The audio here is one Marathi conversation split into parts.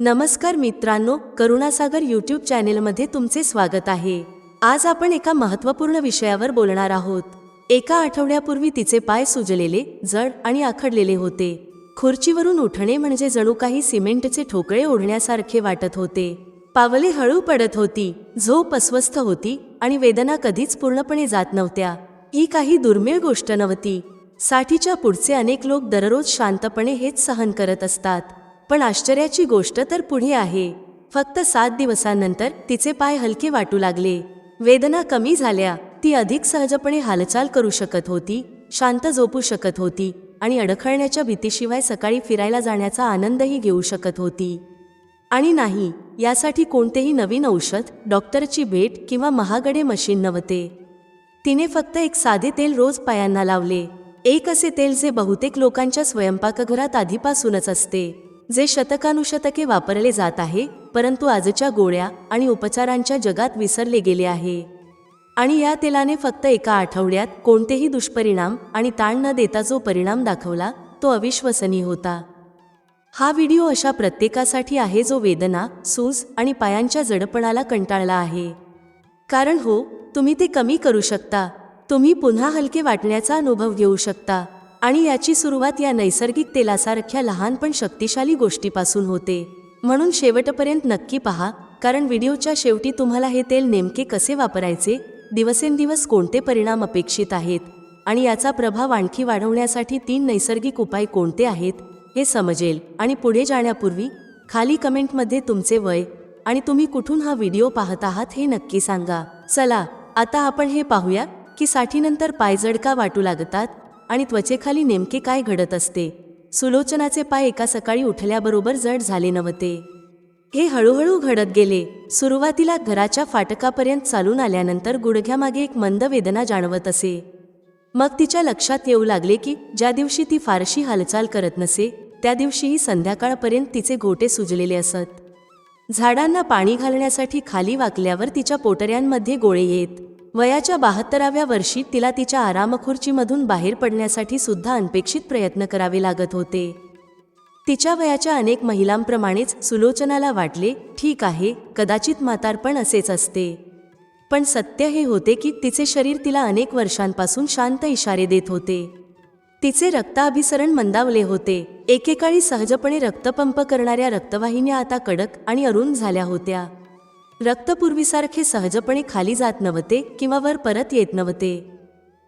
नमस्कार मित्रांनो करुणासागर यूट्यूब चॅनेलमध्ये तुमचे स्वागत आहे. आज आपण एका महत्त्वपूर्ण विषयावर बोलणार आहोत. एका आठवड्यापूर्वी तिचे पाय सुजलेले जड आणि आखडलेले होते. खुर्चीवरून उठणे म्हणजे जणू काही सिमेंटचे ठोकळे ओढण्यासारखे वाटत होते. पावले हळू पडत होती झोप अस्वस्थ होती आणि वेदना कधीच पूर्णपणे जात नव्हत्या. ही काही दुर्मिळ गोष्ट नव्हती. साठीच्या पुढचे अनेक लोक दररोज शांतपणे हेच सहन करत असतात. पण आश्चर्याची गोष्ट तर पुढे आहे. फक्त सात दिवसांनंतर तिचे पाय हलके वाटू लागले. वेदना कमी झाल्या. ती अधिक सहजपणे हालचाल करू शकत होती शांत झोपू शकत होती आणि अडखळण्याच्या भीतीशिवाय सकाळी फिरायला जाण्याचा आनंदही घेऊ शकत होती. आणि नाही यासाठी कोणतेही नवीन औषध डॉक्टरची भेट किंवा महागडे मशीन नव्हते. तिने फक्त एक साधे तेल रोज पायांना लावले. एक असे तेल जे बहुतेक लोकांच्या स्वयंपाकघरात आधीपासूनच असते. जे शतकानुशतके वापरले जात आहे परंतु आजच्या गोळ्या आणि उपचारांच्या जगात विसरले गेले आहे. आणि या तेलाने फक्त एका आठवड्यात कोणतेही दुष्परिणाम आणि ताण न देता जो परिणाम दाखवला तो अविश्वसनीय होता. हा व्हिडिओ अशा प्रत्येकासाठी आहे जो वेदना सूज आणि पायांच्या जडपणाला कंटाळला आहे. कारण हो तुम्ही ते कमी करू शकता. तुम्ही पुन्हा हलके वाटण्याचा अनुभव घेऊ शकता. आणि याची सुरुवात या नैसर्गिक तेलासारख्या लहान पण शक्तिशाली गोष्टीपासून होते. म्हणून शेवटपर्यंत नक्की पहा कारण व्हिडिओच्या शेवटी तुम्हाला हे तेल नेमके कसे वापरायचे? दिवसेंदिवस कोणते परिणाम अपेक्षित आहेत? आणि याचा प्रभाव आणखी वाढवण्यासाठी तीन नैसर्गिक उपाय कोणते आहेत? हे समजेल. आणि पुढे जाण्यापूर्वी खाली कमेंटमध्ये तुमचे वय आणि तुम्ही कुठून हा व्हिडिओ पाहत आहात हे नक्की सांगा. चला आता आपण हे पाहूया की साठीनंतर पायजडका का वाटू लागतात आणि त्वचेखाली नेमके काय घडत असते? सुलोचनाचे पाय एका सकाळी उठल्याबरोबर जड झाले नव्हते. हे हळूहळू घडत गेले. सुरुवातीला घराच्या फाटकापर्यंत चालून आल्यानंतर गुडघ्यामागे एक मंद वेदना जाणवत असे. मग तिच्या लक्षात येऊ लागले की ज्या दिवशी ती फारशी हालचाल करत नसे त्या दिवशीही संध्याकाळपर्यंत तिचे गोटे सुजलेले असत. झाडांना पाणी घालण्यासाठी खाली वाकल्यावर तिच्या पोटऱ्यांमध्ये गोळे येत. वयाच्या बहात्तराव्या वर्षी तिला तिच्या आरामखुर्चीमधून बाहेर पडण्यासाठी सुद्धा अनपेक्षित प्रयत्न करावे लागत होते. तिच्या वयाच्या अनेक महिलांप्रमाणेच सुलोचनाला वाटले ठीक आहे कदाचित म्हातारपण असेच असते. पण सत्य हे होते की तिचे शरीर तिला अनेक वर्षांपासून शांत इशारे देत होते. तिचे रक्ताभिसरण मंदावले होते. एकेकाळी सहजपणे रक्तपंप करणाऱ्या रक्तवाहिन्या आता कडक आणि अरुण झाल्या होत्या. रक्तपूर्वीसारखे सहजपणे खाली जात नव्हते किंवा वर परत येत नव्हते.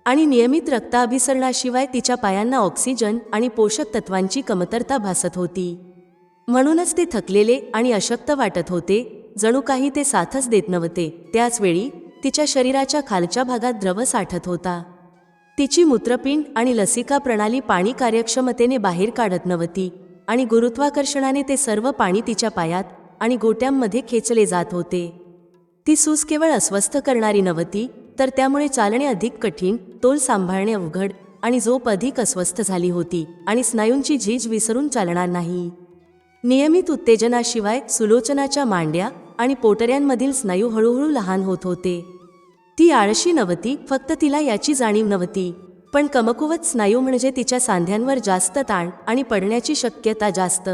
आणि नियमित रक्ताभिसरणाशिवाय तिच्या पायांना ऑक्सिजन आणि पोषक तत्वांची कमतरता भासत होती. म्हणूनच ते थकलेले आणि अशक्त वाटत होते. जणू काही ते साथच देत नव्हते. त्याचवेळी तिच्या शरीराच्या खालच्या भागात द्रव साठत होता. तिची मूत्रपिंड आणि लसिका प्रणाली पाणी कार्यक्षमतेने बाहेर काढत नव्हती आणि गुरुत्वाकर्षणाने ते सर्व पाणी तिच्या पायात आणि गोट्यांमध्ये खेचले जात होते. ती सूस केवळ अस्वस्थ करणारी नव्हती तर त्यामुळे चालणे अधिक कठीण तोल सांभाळणे अवघड आणि झोप अधिक अस्वस्थ झाली होती आणि स्नायूंची झीज विसरून चालणार नाही. नियमित उत्तेजनाशिवाय सुलोचनाच्या मांड्या आणि पोटऱ्यांमधील स्नायू हळूहळू लहान होत होते. ती आळशी नव्हती फक्त तिला याची जाणीव नव्हती. पण कमकुवत स्नायू म्हणजे तिच्या सांध्यांवर जास्त ताण आणि पडण्याची शक्यता जास्त.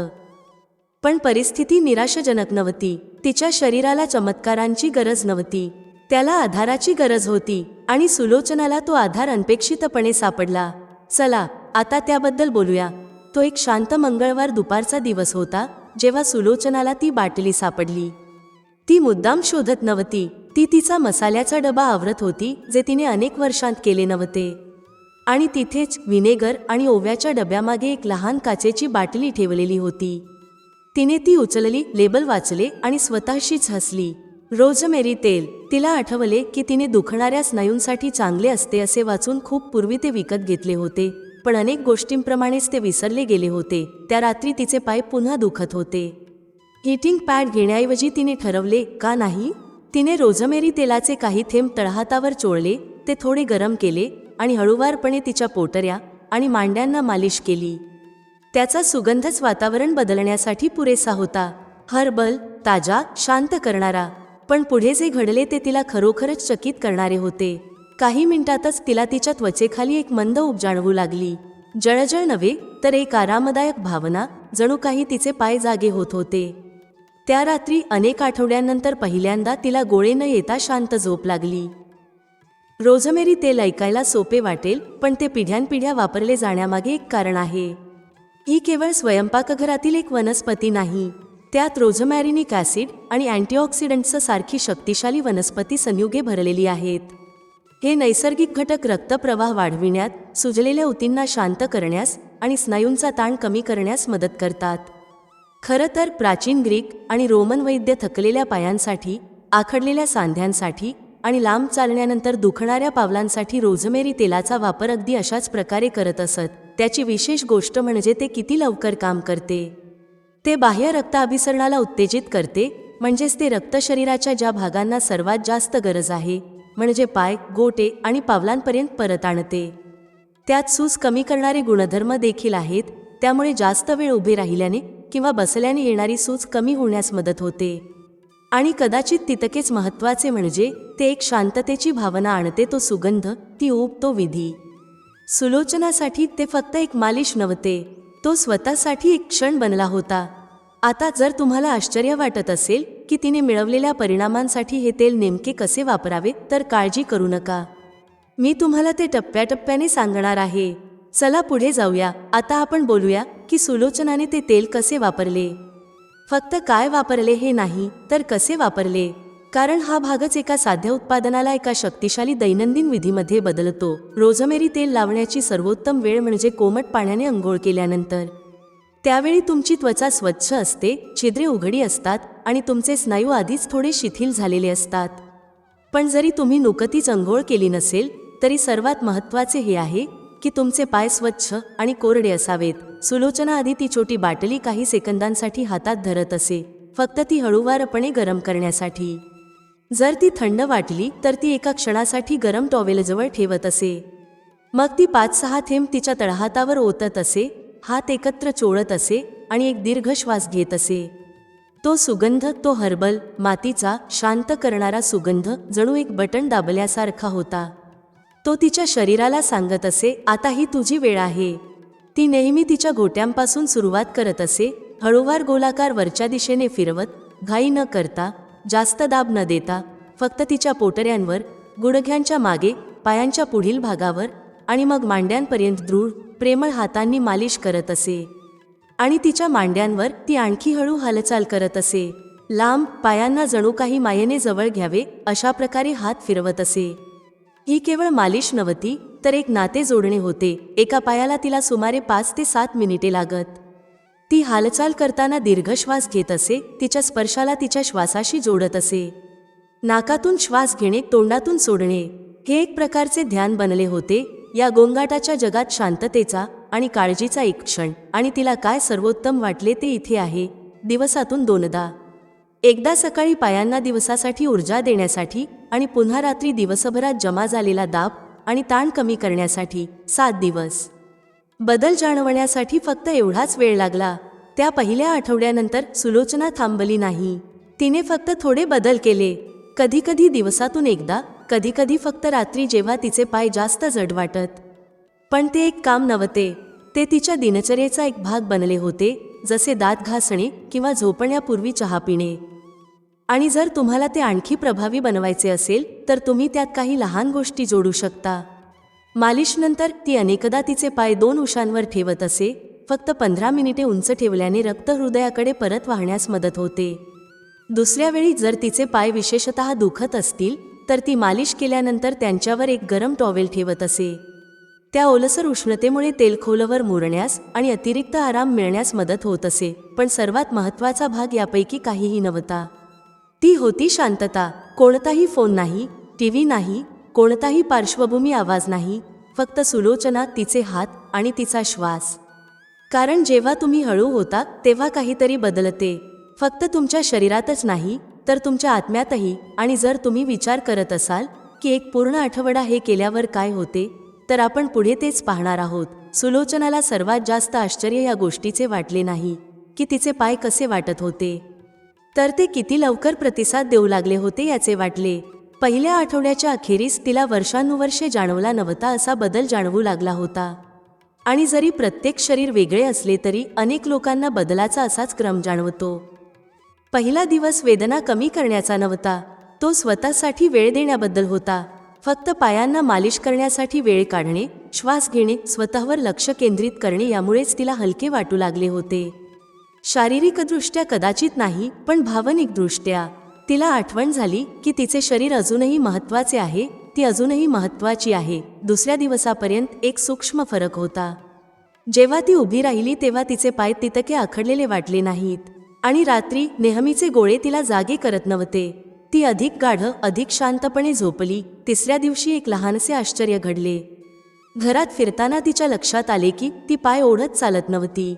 पण परिस्थिती निराशाजनक नव्हती. तिच्या शरीराला चमत्कारांची गरज नव्हती. त्याला आधाराची गरज होती आणि सुलोचनाला तो आधार अनपेक्षितपणे सापडला. चला आता त्याबद्दल बोलूया. तो एक शांत मंगळवार दुपारचा दिवस होता जेव्हा सुलोचनाला ती बाटली सापडली. ती मुद्दाम शोधत नव्हती. ती तिचा मसाल्याचा डबा आवरत होती जे तिने अनेक वर्षांत केले नव्हते. आणि तिथेच विनेगर आणि ओव्याच्या डब्यामागे एक लहान काचेची बाटली ठेवलेली होती. तिने ती उचलली लेबल वाचले आणि स्वतःशीच हसली रोजमेरी तेल तिला आठवले की तिने दुखणाऱ्या स्नायूंसाठी चांगले असते असे वाचून खूप पूर्वी ते विकत घेतले होते. पण अनेक गोष्टींप्रमाणेच ते विसरले गेले होते. त्या रात्री तिचे पाय पुन्हा दुखत होते. हिटिंग पॅड घेण्याऐवजी तिने ठरवले का नाही? तिने रोझमेरी तेलाचे काही थेंब तळहातावर चोळले ते थोडे गरम केले आणि हळूवारपणे तिच्या पोटऱ्या आणि मांड्यांना मालिश केली. त्याचा सुगंधच वातावरण बदलण्यासाठी पुरेसा होता. हर्बल ताजा शांत करणारा. पण पुढे जे घडले ते तिला खरोखरच चकित करणारे होते. काही मिनिटातच तिला तिच्या त्वचेखाली एक मंद उब जाणवू लागली. जळजळ नव्हे तर एक आरामदायक भावना जणू काही तिचे पाय जागे होत होते. त्या रात्री अनेक आठवड्यांनंतर पहिल्यांदा तिला गोळे न येता शांत झोप लागली. रोझमेरी तेल ऐकायला सोपे वाटेल पण ते पिढ्यानपिढ्या वापरले जाण्यामागे एक कारण आहे. ही केवळ स्वयंपाकघरातील एक वनस्पती नाही. त्यात रोझमॅरिनिक ॲसिड आणि अँटीऑक्सिडंट्स सारखी शक्तिशाली वनस्पती संयुगे भरलेली आहेत. हे नैसर्गिक घटक रक्तप्रवाह वाढविण्यात सुजलेल्या ऊतींना शांत करण्यास आणि स्नायूंचा ताण कमी करण्यास मदत करतात. खरं तर प्राचीन ग्रीक आणि रोमन वैद्य थकलेल्या पायांसाठी आखडलेल्या सांध्यांसाठी आणि लांब चालण्यानंतर दुखणाऱ्या पावलांसाठी रोझमेरी तेलाचा वापर अगदी अशाच प्रकारे करत असत. त्याची विशेष गोष्ट म्हणजे ते किती लवकर काम करते. ते बाह्य रक्त अभिसरणाला उत्तेजित करते म्हणजेच ते रक्त शरीराच्या ज्या भागांना सर्वात जास्त गरज आहे म्हणजे पाय गोटे आणि पावलांपर्यंत परत आणते. त्यात सूज कमी करणारे गुणधर्म देखील आहेत त्यामुळे जास्त वेळ उभे राहिल्याने किंवा बसल्याने येणारी सूज कमी होण्यास मदत होते. आणि कदाचित तितकेच महत्त्वाचे म्हणजे ते एक शांततेची भावना आणते तो सुगंध ती ऊब तो विधी. सुलोचनासाठी ते फक्त एक मालिश नव्हते. तो स्वतःसाठी एक क्षण बनला होता. आता जर तुम्हाला आश्चर्य वाटत असेल की तिने मिळवलेल्या परिणामांसाठी हे तेल नेमके कसे वापरावे तर काळजी करू नका. मी तुम्हाला ते टप्प्याटप्प्याने सांगणार आहे. चला पुढे जाऊया. आता आपण बोलूया की सुलोचनाने ते तेल कसे वापरले. फक्त काय वापरले हे नाही तर कसे वापरले? कारण हा भागच एका साध्या उत्पादनाला एका शक्तिशाली दैनंदिन विधीमध्ये बदलतो. रोझमेरी तेल लावण्याची सर्वोत्तम वेळ म्हणजे कोमट पाण्याने अंघोळ केल्यानंतर. त्यावेळी तुमची त्वचा स्वच्छ असते छिद्रे उघडी असतात आणि तुमचे स्नायू आधीच थोडे शिथिल झालेले असतात. पण जरी तुम्ही नुकतीच अंघोळ केली नसेल तरी सर्वात महत्त्वाचे हे आहे की तुमचे पाय स्वच्छ आणि कोरडे असावेत. सुलोचना आधी ती छोटी बाटली काही सेकंदांसाठी हातात धरत असे. फक्त ती हळूवारपणे गरम करण्यासाठी. जर ती थंड वाटली तर ती एका क्षणासाठी गरम टॉवेलजवळ ठेवत असे. मग ती पाच सहा थेंब तिच्या तळहातावर ओतत असे हात एकत्र चोळत असे आणि एक दीर्घ श्वास घेत असे. तो सुगंध तो हर्बल मातीचा शांत करणारा सुगंध जणू एक बटण दाबल्यासारखा होता. तो तिच्या शरीराला सांगत असे आता ही तुझी वेळ आहे. ती नेहमी तिच्या घोट्यांपासून सुरुवात करत असे हळूवार गोलाकार वरच्या दिशेने फिरवत घाई न करता जास्त दाब न देता फक्त तिच्या पोटऱ्यांवर गुडघ्यांच्या मागे पायांच्या पुढील भागावर आणि मग मांड्यांपर्यंत दृढ प्रेमळ हातांनी मालिश करत असे. आणि तिच्या मांड्यांवर ती आणखी हळू हालचाल करत असे. लांब पायांना जणू काही मायेने जवळ घ्यावे अशा प्रकारे हात फिरवत असे. ही केवळ मालिश नव्हती तर एक नाते जोडणे होते एका पायाला तिला सुमारे पाच ते सात मिनिटे लागत. ती हालचाल करताना दीर्घ श्वास घेत असे तिच्या स्पर्शाला तिच्या श्वासाशी जोडत असे. नाकातून श्वास घेणे तोंडातून सोडणे हे एक प्रकारचे ध्यान बनले होते या गोंगाटाच्या जगात शांततेचा आणि काळजीचा एक क्षण. आणि तिला काय सर्वोत्तम वाटले ते इथे आहे दिवसातून दोनदा. एकदा सकाळी पायांना दिवसासाठी ऊर्जा देण्यासाठी आणि पुन्हा रात्री दिवसभरात जमा झालेला दाब आणि ताण कमी करण्यासाठी सात दिवस. बदल जाणवण्यासाठी फक्त एवढाच वेळ लागला. त्या पहिल्या आठवड्यानंतर सुलोचना थांबली नाही. तिने फक्त थोडे बदल केले. कधीकधी दिवसातून एकदा कधीकधी फक्त रात्री जेव्हा तिचे पाय जास्त जड वाटत. पण ते एक काम नव्हते. ते तिच्या दिनचर्येचा एक भाग बनले होते जसे दात घासणे किंवा झोपण्यापूर्वी चहा पिणे. आणि जर तुम्हाला ते आणखी प्रभावी बनवायचे असेल तर तुम्ही त्यात काही लहान गोष्टी जोडू शकता. मालिशनंतर ती अनेकदा तिचे पाय दोन उशांवर ठेवत असे फक्त पंधरा मिनिटे उंच ठेवल्याने रक्त हृदयाकडे परत वाहण्यास मदत होते. दुसऱ्या वेळी जर तिचे पाय विशेषतः दुखत असतील तर ती मालिश केल्यानंतर त्यांच्यावर एक गरम टॉवेल ठेवत असे. त्या ओलसर उष्णतेमुळे तेलखोलवर मुरण्यास आणि अतिरिक्त आराम मिळण्यास मदत होत असे पण सर्वात महत्त्वाचा भाग यापैकी काहीही नव्हता. ती होती शांतता कोणताही फोन नाही टीव्ही नाही कोणताही पार्श्वभूमी आवाज नाही फक्त सुलोचना तिचे हात आणि तिचा श्वास. कारण जेव्हा तुम्ही हळू होता तेव्हा काहीतरी बदलते. फक्त तुमच्या शरीरातच नाही तर तुमच्या आत्म्यातही आणि जर तुम्ही विचार करत असाल की एक पूर्ण आठवडा हे केल्यावर काय होते तर आपण पुढे तेच पाहणार आहोत. सुलोचनाला सर्वात जास्त आश्चर्य या गोष्टीचे वाटले नाही की तिचे पाय कसे वाटत होते. तर ते किती लवकर प्रतिसाद देऊ लागले होते याचे वाटले. पहिल्या आठवड्याच्या अखेरीस तिला वर्षानुवर्षे जाणवला नव्हता असा बदल जाणवू लागला होता. आणि जरी प्रत्येक शरीर वेगळे असले तरी अनेक लोकांना बदलाचा असाच क्रम जाणवतो. पहिला दिवस वेदना कमी करण्याचा नव्हता. तो स्वतःसाठी वेळ देण्याबद्दल होता. फक्त पायांना मालिश करण्यासाठी वेळ काढणे श्वास घेणे स्वतःवर लक्ष केंद्रित करणे यामुळेच तिला हलके वाटू लागले होते. शारीरिकदृष्ट्या कदाचित नाही पण भावनिकदृष्ट्या. तिला आठवण झाली की तिचे शरीर अजूनही महत्त्वाचे आहे ती अजूनही महत्वाची आहे. दुसऱ्या दिवसापर्यंत एक सूक्ष्म फरक होता. जेव्हा ती उभी राहिली तेव्हा तिचे पाय तितके आखडलेले वाटले नाहीत. आणि रात्री नेहमीचे गोळे तिला जागे करत नव्हते. ती अधिक गाढ अधिक शांतपणे झोपली. तिसऱ्या दिवशी एक लहानसे आश्चर्य घडले. घरात फिरताना तिच्या लक्षात आले की ती पाय ओढत चालत नव्हती.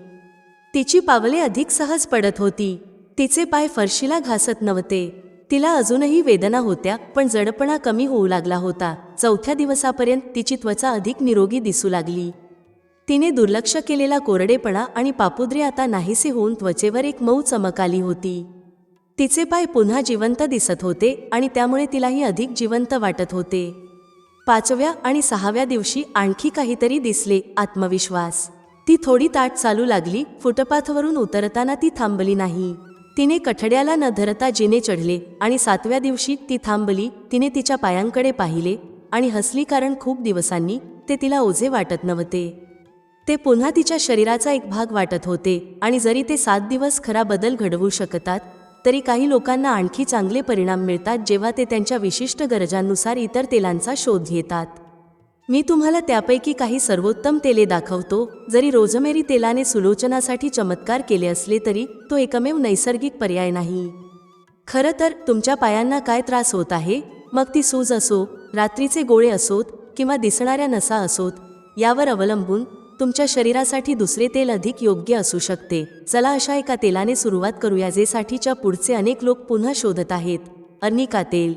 तिची पावले अधिक सहज पडत होती. तिचे पाय फरशीला घासत नव्हते. तिला अजूनही वेदना होत्या पण जडपणा कमी होऊ लागला होता. चौथ्या दिवसापर्यंत तिची त्वचा अधिक निरोगी दिसू लागली. तिने दुर्लक्ष केलेला कोरडेपणा आणि पापुद्रे आता नाहीसे होऊन त्वचेवर एक मऊ चमक आली होती. तिचे पाय पुन्हा जिवंत दिसत होते आणि त्यामुळे तिलाही अधिक जिवंत वाटत होते. पाचव्या आणि सहाव्या दिवशी आणखी काहीतरी दिसले आत्मविश्वास. ती थोडी ताट चालू लागली फुटपाथवरून उतरताना ती थांबली नाही. तिने कठड्याला न धरता जिने चढले आणि सातव्या दिवशी ती थांबली तिने तिच्या पायांकडे पाहिले आणि हसली कारण खूप दिवसांनी ते तिला ओझे वाटत नव्हते. ते पुन्हा तिच्या शरीराचा एक भाग वाटत होते आणि जरी ते सात दिवस खरा बदल घडवू शकतात तरी काही लोकांना आणखी चांगले परिणाम मिळतात जेव्हा ते त्यांच्या विशिष्ट गरजांनुसार इतर तेलांचा शोध घेतात. मी तुम्हाला त्यापैकी काही सर्वोत्तम तेले दाखवतो. जरी रोजमेरी तेलाने सुलोचनासाठी चमत्कार केले असले तरी तो एकमेव नैसर्गिक पर्याय नाही. खरं तर तुमच्या पायांना काय त्रास होत आहे? मग ती सूज असो रात्रीचे गोळे असोत किंवा दिसणाऱ्या नसा असोत यावर अवलंबून तुमच्या शरीरासाठी दुसरे तेल अधिक योग्य असू शकते. चला अशा एका तेलाने सुरुवात करूया जे साठीच्या पुढचे अनेक लोक पुन्हा शोधत आहेत. अर्निका तेल.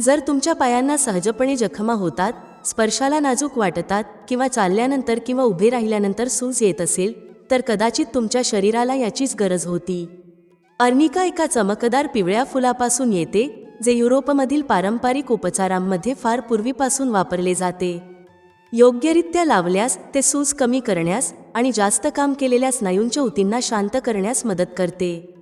जर तुमच्या पायांना सहजपणे जखमा होतात स्पर्शाला नाजूक वाटतात किंवा चालल्यानंतर किंवा उभे राहिल्यानंतर सूज येत असेल तर कदाचित तुमच्या शरीराला याचीच गरज होती. अर्निका एका चमकदार पिवळ्या फुलापासून येते जे युरोपमधील पारंपरिक उपचारांमध्ये फार पूर्वीपासून वापरले जाते. योग्यरित्या लावल्यास ते सूज कमी करण्यास आणि जास्त काम केलेल्या स्नायूंच्या ऊतींना शांत करण्यास मदत करते.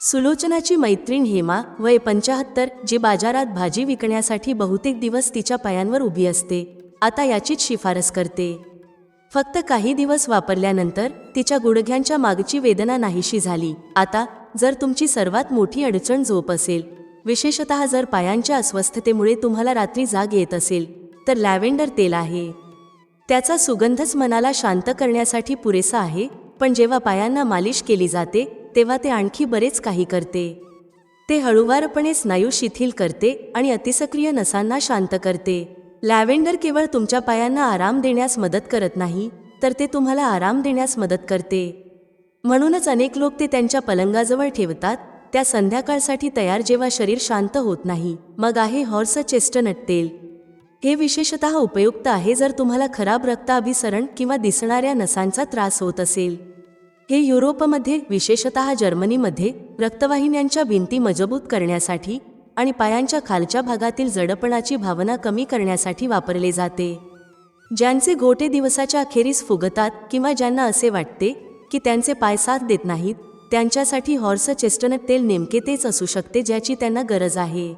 सुलोचनाची मैत्रीण हेमा वय पंचाहत्तर जी बाजारात भाजी विकण्यासाठी बहुतेक दिवस तिच्या पायांवर उभी असते आता याचीच शिफारस करते. फक्त काही दिवस वापरल्यानंतर तिच्या गुडघ्यांच्या मागची वेदना नाहीशी झाली. आता जर तुमची सर्वात मोठी अडचण झोप असेल विशेषतः जर पायांच्या अस्वस्थतेमुळे तुम्हाला रात्री जाग येत असेल तर लॅव्हेंडर तेल आहे. त्याचा सुगंधच मनाला शांत करण्यासाठी पुरेसा आहे पण जेव्हा पायांना मालिश केली जाते तेव्हा ते आणखी बरेच काही करते. ते हळुवारपणे स्नायू शिथिल करते आणि अतिसक्रिय नसांना शांत करते. लॅव्हेंडर केवळ तुमच्या पायांना आराम देण्यास मदत करत नाही तर ते तुम्हाला आराम देण्यास मदत करते. म्हणूनच अनेक लोक ते त्यांच्या पलंगाजवळ ठेवतात त्या संध्याकाळसाठी तयार जेव्हा शरीर शांत होत नाही मग आहे हॉर्स चेस्टनट तेल हे विशेषतः उपयुक्त आहे जर तुम्हाला खराब रक्ताभिसरण किंवा दिसणाऱ्या नसांचा त्रास होत असेल. हे युरोपमध्ये विशेषतः जर्मनीमध्ये रक्तवाहिन्यांच्या भिंती मजबूत करण्यासाठी आणि पायांच्या खालच्या भागातील जडपणाची भावना कमी करण्यासाठी वापरले जाते. ज्यांचे गोटे दिवसाच्या अखेरीस फुगतात किंवा ज्यांना असे वाटते की त्यांचे पाय साथ देत नाहीत त्यांच्यासाठी हॉर्स चेस्टनट तेल नेमके तेच असू शकते ज्याची त्यांना गरज आहे.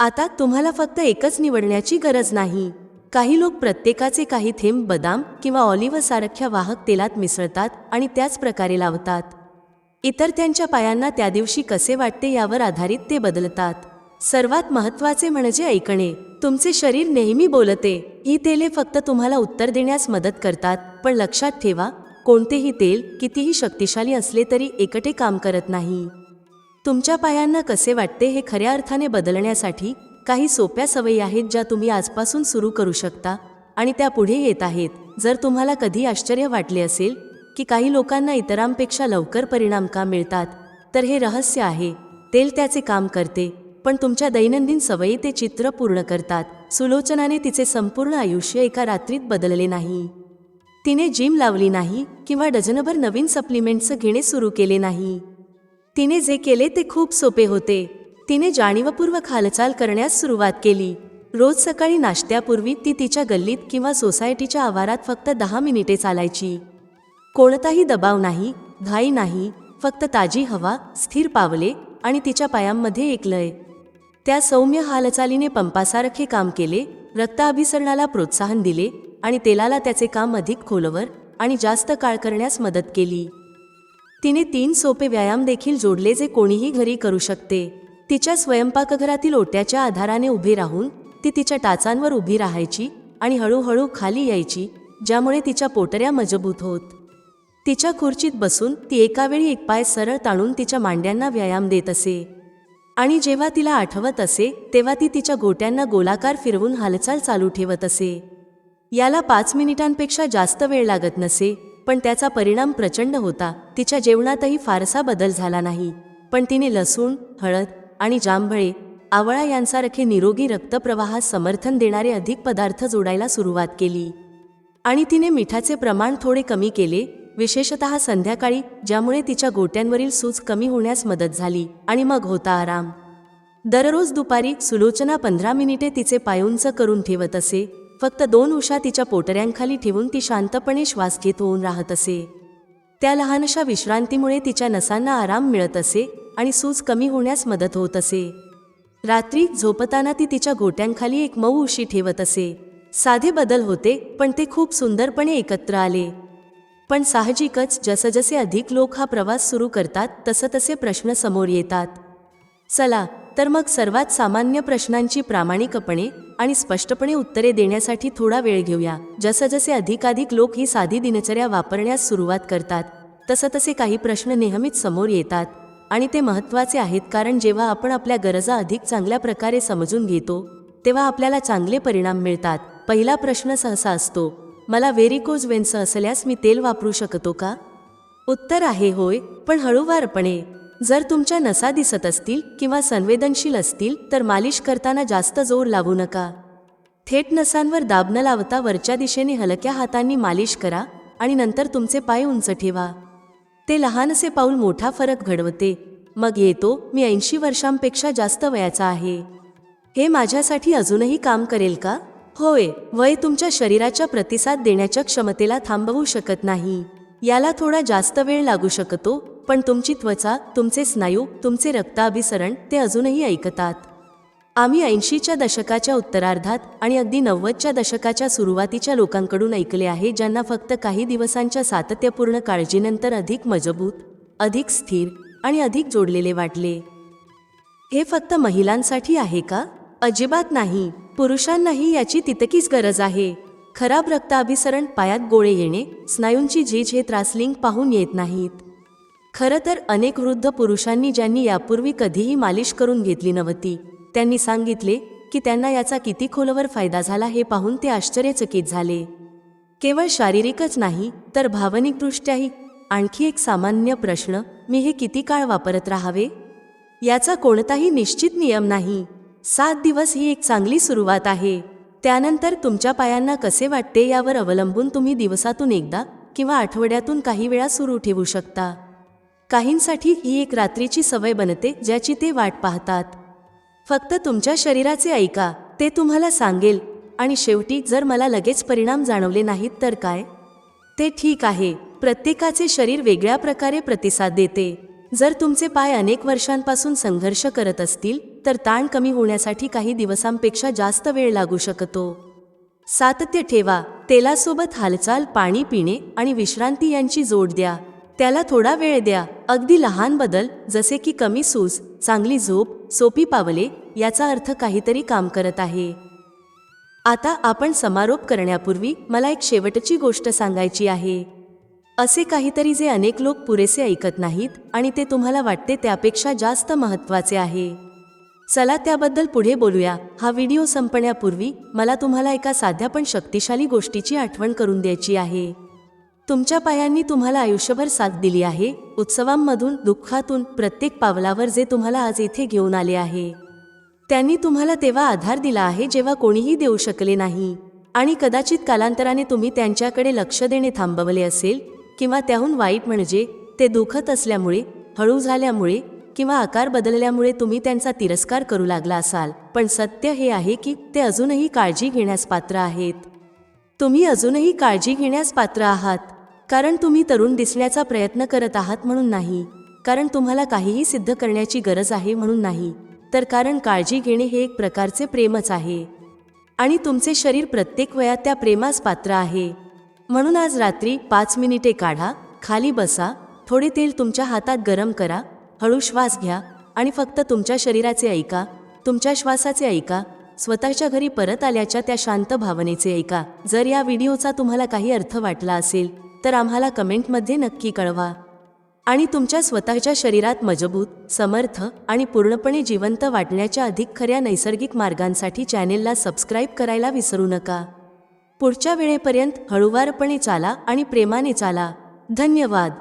आता तुम्हाला फक्त एकच निवडण्याची गरज नाही. काही लोक प्रत्येकाचे काही थेंब बदाम किंवा ऑलिव्हसारख्या वाहक तेलात मिसळतात आणि त्याच प्रकारे लावतात. इतर त्यांच्या पायांना त्या दिवशी कसे वाटते यावर आधारित ते बदलतात. सर्वात महत्त्वाचे म्हणजे ऐकणे. तुमचे शरीर नेहमी बोलते. ही तेले फक्त तुम्हाला उत्तर देण्यास मदत करतात पण लक्षात ठेवा कोणतेही तेल कितीही शक्तिशाली असले तरी एकटे काम करत नाही. तुमच्या पायांना कसे वाटते हे खऱ्या अर्थाने बदलण्यासाठी काही सोप्या सवयी आहेत ज्या तुम्ही आजपासून सुरू करू शकता आणि त्या पुढे येत आहेत. जर तुम्हाला कधी आश्चर्य वाटले असेल की काही लोकांना इतरांपेक्षा लवकर परिणाम का मिळतात तर हे रहस्य आहे. तेल त्याचे काम करते पण तुमच्या दैनंदिन सवयी ते चित्र पूर्ण करतात. सुलोचनाने तिचे संपूर्ण आयुष्य एका रात्रीत बदलले नाही. तिने जिम लावली नाही किंवा डझनभर नवीन सप्लिमेंट्स घेणे सुरू केले नाही. तिने जे केले ते खूप सोपे होते. तिने जाणीवपूर्वक हालचाल करण्यास सुरुवात केली. रोज सकाळी नाश्त्यापूर्वी ती तिच्या गल्लीत किंवा सोसायटीच्या आवारात फक्त दहा मिनिटे चालायची. कोणताही दबाव नाही घाई नाही फक्त ताजी हवा स्थिर पावले आणि तिच्या पायांमध्ये एक लय. त्या सौम्य हालचालीने पंपासारखे काम केले रक्ताभिसरणाला प्रोत्साहन दिले आणि तेलाला त्याचे काम अधिक खोलवर आणि जास्त काळ करण्यास मदत केली. तिने तीन सोपे व्यायाम देखील जोडले जे कोणीही घरी करू शकते. तिच्या स्वयंपाकघरातील ओट्याच्या आधाराने उभी राहून ती तिच्या टाचांवर उभी राहायची आणि हळूहळू खाली यायची ज्यामुळे तिच्या पोटऱ्या मजबूत होत. तिच्या खुर्चीत बसून ती एकावेळी एक पाय सरळ ताणून तिच्या मांड्यांना व्यायाम देत असे. आणि जेव्हा तिला आठवत असे तेव्हा ती तिच्या गोट्यांना गोलाकार फिरवून हालचाल चालू ठेवत असे. याला पाच मिनिटांपेक्षा जास्त वेळ लागत नसे पण त्याचा परिणाम प्रचंड होता. तिच्या जेवणातही फारसा बदल झाला नाही. पण तिने लसूण हळद आणि जांभळे आवळा यांसारखे निरोगी रक्तप्रवाहास समर्थन देणारे अधिक पदार्थ जोडायला सुरुवात केली. आणि तिने मिठाचे प्रमाण थोडे कमी केले विशेषत संध्याकाळी ज्यामुळे तिच्या गोट्यांवरील सूज कमी होण्यास मदत झाली आणि मग होता आराम. दररोज दुपारी सुलोचना पंधरा मिनिटे तिचे पायुंच करून ठेवत असे फक्त दोन उशा तिच्या पोटऱ्यांखाली ठेवून ती शांतपणे श्वास घेत होऊन राहत असे. त्या लहानशा विश्रांतीमुळे तिच्या नसांना आराम मिळत असे आणि सूज कमी होण्यास मदत होत असे. रात्री झोपताना ती तिच्या गोट्यांखाली एक मऊ उशी ठेवत असे. साधे बदल होते पण ते खूप सुंदरपणे एकत्र आले. पण साहजिकच जसजसे अधिक लोक हा प्रवास सुरू करतात तसं तसे प्रश्न समोर येतात. चला तर मग सर्वात सामान्य प्रश्नांची प्रामाणिकपणे आणि स्पष्टपणे उत्तरे देण्यासाठी थोडा वेळ घेऊया. जसजसे अधिकाधिक लोक ही साधी दिनचर्या वापरण्यास सुरुवात करतात तसं तसे काही प्रश्न नेहमीच समोर येतात. आणि ते महत्त्वाचे आहेत कारण जेव्हा आपण आपल्या गरजा अधिक चांगल्या प्रकारे समजून घेतो तेव्हा आपल्याला चांगले परिणाम मिळतात. पहिला प्रश्न सहसा असतो मला व्हेरिकोज वेन्स असल्यास मी तेल वापरू शकतो का? उत्तर आहे होय पण हळूवारपणे. जर तुमच्या नसा दिसत असतील किंवा संवेदनशील असतील तर मालिश करताना जास्त जोर लावू नका. थेट नसांवर दाब न लावता वरच्या दिशेने हलक्या हातांनी मालिश करा आणि नंतर तुमचे पाय उंच ठेवा. ते लहानसे पाऊल मोठा फरक घडवते. मग येतो मी ऐंशी वर्षांपेक्षा जास्त वयाचा आहे. हे माझ्यासाठी अजूनही काम करेल का? होय वय तुमच्या शरीराच्या प्रतिसाद देण्याच्या क्षमतेला थांबवू शकत नाही. याला थोडा जास्त वेळ लागू शकतो पण तुमची त्वचा तुमचे स्नायू तुमचे रक्ताभिसरण ते अजूनही ऐकतात. आम्ही ऐंशीच्या दशकाच्या उत्तरार्धात आणि अगदी नव्वदच्या दशकाच्या सुरुवातीच्या लोकांकडून ऐकले आहे ज्यांना फक्त काही दिवसांच्या सातत्यपूर्ण काळजीनंतर अधिक मजबूत अधिक स्थिर आणि अधिक जोडलेले वाटले. हे फक्त महिलांसाठी आहे का? अजिबात नाही. पुरुषांनाही याची तितकीच गरज आहे. खराब रक्ताभिसरण पायात गोळे येणे स्नायूंची झीज हे त्रासलिंग पाहून येत नाहीत. खरं तर अनेक वृद्ध पुरुषांनी ज्यांनी यापूर्वी कधीही मालिश करून घेतली नव्हती त्यांनी सांगितले की त्यांना याचा किती खोलवर फायदा झाला हे पाहून ते आश्चर्यचकित झाले. केवळ शारीरिकच नाही तर भावनिकदृष्ट्याही. आणखी एक सामान्य प्रश्न मी हे किती काळ वापरत राहावे? याचा कोणताही निश्चित नियम नाही. सात दिवस ही एक चांगली सुरुवात आहे. त्यानंतर तुमच्या पायांना कसे वाटते यावर अवलंबून तुम्ही दिवसातून एकदा किंवा आठवड्यातून काही वेळा सुरू ठेवू शकता. काहींसाठी ही एक रात्रीची सवय बनते ज्याची ते वाट पाहतात. फक्त तुमच्या शरीराचे ऐका ते तुम्हाला सांगेल. आणि शेवटी जर मला लगेच परिणाम जाणवले नाहीत तर काय? ते ठीक आहे. प्रत्येकाचे शरीर वेगळ्या प्रकारे प्रतिसाद देते. जर तुमचे पाय अनेक वर्षांपासून संघर्ष करत असतील तर ताण कमी होण्यासाठी काही दिवसांपेक्षा जास्त वेळ लागू शकतो. सातत्य ठेवा. तेलासोबत हालचाल पाणी पिणे आणि विश्रांती यांची जोड द्या. त्याला थोडा वेळ द्या. अगदी लहान बदल जसे की कमी सूज चांगली झोप सोपी पावले याचा अर्थ काहीतरी काम करत आहे. आता आपण समारोप करण्यापूर्वी मला एक शेवटची गोष्ट सांगायची आहे. असे काहीतरी जे अनेक लोक पुरेसे ऐकत नाहीत आणि ते तुम्हाला वाटते त्यापेक्षा जास्त महत्त्वाचे आहे. चला त्याबद्दल पुढे बोलूया. हा व्हिडिओ संपण्यापूर्वी मला तुम्हाला एका साध्या पण शक्तिशाली गोष्टीची आठवण करून द्यायची आहे. तुमच्या पायांनी तुम्हाला आयुष्यभर साथ दिली आहे. उत्सवांमधून दुःखातून प्रत्येक पावलावर जे तुम्हाला आज इथे घेऊन आले आहे. त्यांनी तुम्हाला तेव्हा आधार दिला आहे जेव्हा कोणीही देऊ शकले नाही. आणि कदाचित कालांतराने तुम्ही त्यांच्याकडे लक्ष देणे थांबवले असेल किंवा त्याहून वाईट म्हणजे ते दुखत असल्यामुळे हळू झाल्यामुळे किंवा आकार बदलल्यामुळे तुम्ही त्यांचा तिरस्कार करू लागला असाल. पण सत्य हे आहे की ते अजूनही काळजी घेण्यास पात्र आहेत. तुम्ही अजूनही काळजी घेण्यास पात्र आहात. कारण तुम्ही तरुण दिसण्याचा प्रयत्न करत आहात म्हणून नाही. कारण तुम्हाला काहीही सिद्ध करण्याची गरज आहे म्हणून नाही. तर कारण काळजी घेणे हे एक प्रकारचे प्रेमच आहे. आणि तुमचे शरीर प्रत्येक वयात त्या प्रेमास पात्र आहे. म्हणून आज रात्री पाच मिनिटे काढा खाली बसा थोडे तेल तुमच्या हातात गरम करा हळू श्वास घ्या आणि फक्त तुमच्या शरीराचे ऐका तुमच्या श्वासाचे ऐका स्वतःच्या घरी परत आल्याच्या त्या शांत भावनेचे ऐका. जर या व्हिडिओचा तुम्हाला काही अर्थ वाटला असेल तर आम्हाला कमेंटमध्ये नक्की कळवा. आणि तुमच्या स्वतःच्या शरीरात मजबूत समर्थ आणि पूर्णपणे जिवंत वाटण्याच्या अधिक खऱ्या नैसर्गिक मार्गांसाठी चॅनेलला सबस्क्राईब करायला विसरू नका. पुढच्या वेळेपर्यंत हळूवारपणे चाला आणि प्रेमाने चाला. धन्यवाद.